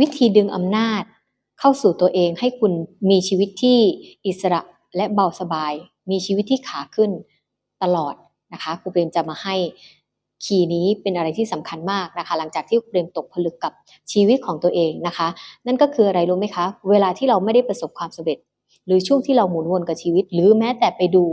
วิธีดึงอำนาจเข้าสู่ตัวเองให้คุณมีชีวิตที่อิสระและเบาสบาย มีชีวิตที่ขาขึ้นตลอดนะคะครูเปรมจะมาให้คีย์นี้เป็นอะไรที่สำคัญมากนะคะ หลังจากที่ครูเปรมตกผลึกกับชีวิตของตัวเองนะคะ นั่นก็คืออะไรรู้ไหมคะ เวลาที่เราไม่ได้ประสบความสำเร็จ หรือช่วงที่เราหมุนวนกับชีวิต หรือแม้แต่ไปดู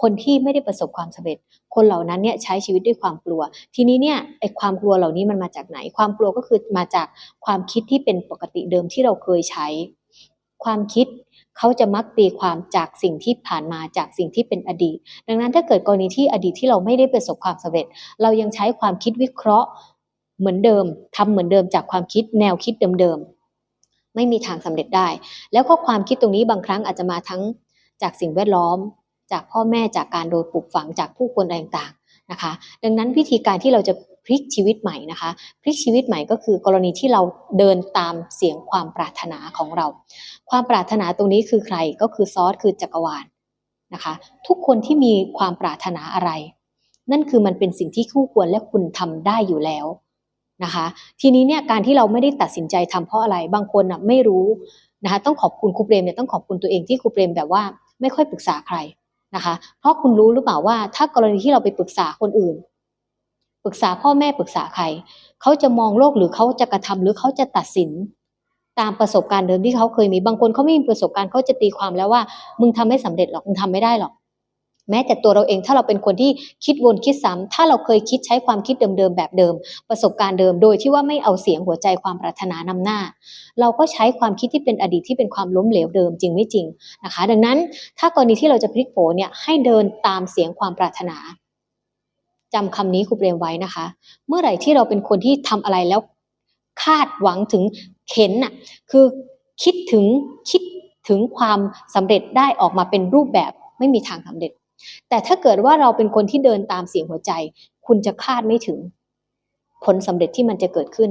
คนที่ไม่ได้ประสบความสำเร็จ คนเหล่านั้นเนี่ยใช้ชีวิตด้วยความกลัว ทีนี้เนี่ยไอ้ความกลัวเหล่านี้มันมาจากไหน ความกลัวก็คือมาจากความคิดที่เป็นปกติเดิมที่เราเคยใช้ ความคิดเขาจะมักตีความจากสิ่งที่ผ่านมาจากสิ่งที่เป็นอดีต ดังนั้นถ้าเกิดกรณีที่อดีตที่เราไม่ได้ประสบความสำเร็จ เรายังใช้ความคิดวิเคราะห์เหมือนเดิมทำเหมือนเดิมจากความคิดแนวคิดเดิมๆ ไม่มีทางสำเร็จได้ แล้วก็ความคิดตรงนี้บางครั้งอาจจะมาทั้งจากสิ่งแวดล้อม จากพ่อแม่จากการโดนปลูกฝังจากผู้คนอะไรต่างๆนะคะ ดังนั้นวิธีการที่เราจะพลิกชีวิตใหม่นะคะ พลิกชีวิตใหม่ก็คือกรณีที่เราเดินตามเสียงความปรารถนาของเรา ความปรารถนาตรงนี้คือใครก็คือซอสคือจักรวาลนะคะ ทุกคนที่มีความปรารถนาอะไร นั่นคือมันเป็นสิ่งที่คู่ควรและคุณทำได้อยู่แล้ว นะคะ ทีนี้เนี่ยการที่เราไม่ได้ตัดสินใจทำเพราะอะไร บางคนอะไม่รู้นะคะต้องขอบคุณครูเปรมเนี่ยต้องขอบคุณตัวเองที่ครูเปรมแบบว่าไม่ค่อยปรึกษาใครนะคะ เพราะคุณรู้หรือเปล่าว่า ถ้ากรณีที่เราไปปรึกษาคนอื่น ปรึกษาพ่อแม่ปรึกษาใครเขาจะมองโลกหรือเขาจะกระทำหรือเขาจะตัดสิน ตามประสบการณ์เดิมที่เขาเคยมีบางคนเขาไม่มีประสบการณ์เขาจะตีความแล้วว่า มึงทำไม่สำเร็จหรอกมึงทำไม่ได้หรอก แม้แต่ตัวเราเองถ้าเราเป็นคนที่คิดวนคิดซ้ำถ้าเราเคยคิดใช้ความคิดเดิมๆแบบเดิม ประสบการณ์เดิมโดยที่ว่าไม่เอาเสียงหัวใจความปรารถนานำหน้า เราก็ใช้ความคิดที่เป็นอดีตที่เป็นความล้มเหลวเดิมจริงไม่จริงนะคะ ดังนั้นถ้ากรณีที่เราจะพลิกโผเนี่ยให้เดินตามเสียงความปรารถนาจำคำนี้ครูเปรมไว้นะคะ เมื่อไหร่ที่เราเป็นคนที่ทำอะไรแล้วคาดหวังถึงเข็นน่ะคือคิดถึงคิดถึงความสำเร็จได้ออกมาเป็นรูปแบบไม่มีทางสำเร็จ แต่ถ้าเกิดว่าเราเป็นคนที่เดินตามเสียงหัวใจ คุณจะคาดไม่ถึง ผลสำเร็จที่มันจะเกิดขึ้น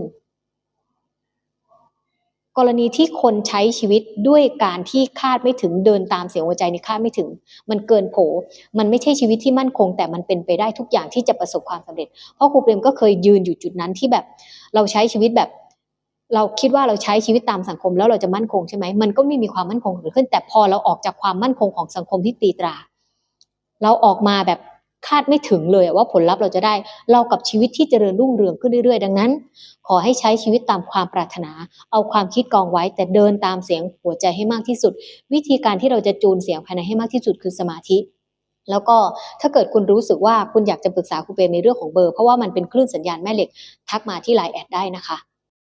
กรณีที่คนใช้ชีวิตด้วยการที่คาดไม่ถึงเดินตามเสียงหัวใจนี่คาดไม่ถึง มันเกินโผ มันไม่ใช่ชีวิตที่มั่นคง แต่มันเป็นไปได้ทุกอย่างที่จะประสบความสำเร็จ เพราะครูเปรมก็เคยยืนอยู่จุดนั้นที่แบบ เราใช้ชีวิตแบบเราคิดว่าเราใช้ชีวิตตามสังคมแล้วเราจะมั่นคงใช่ไหมมันก็ไม่มีความมั่นคงเกิดขึ้น แต่พอเราออกจากความมั่นคงของสังคมที่ตีตรา เราออกมาแบบคาดไม่ถึงเลยว่าผลลัพธ์เราจะได้ เรากับชีวิตที่เจริญรุ่งเรืองขึ้นเรื่อยๆ ดังนั้น ขอให้ใช้ชีวิตตามความปรารถนา เอาความคิดกองไว้ แต่เดินตามเสียงหัวใจให้มากที่สุด วิธีการที่เราจะจูนเสียงภายในให้มากที่สุดคือสมาธิ แล้วก็ถ้าเกิดคุณรู้สึกว่าคุณอยากจะปรึกษาครูเปรมในเรื่องของเบอร์ เพราะว่ามันเป็นคลื่นสัญญาณแม่เหล็กทักมาที่ไลน์แอดได้นะคะ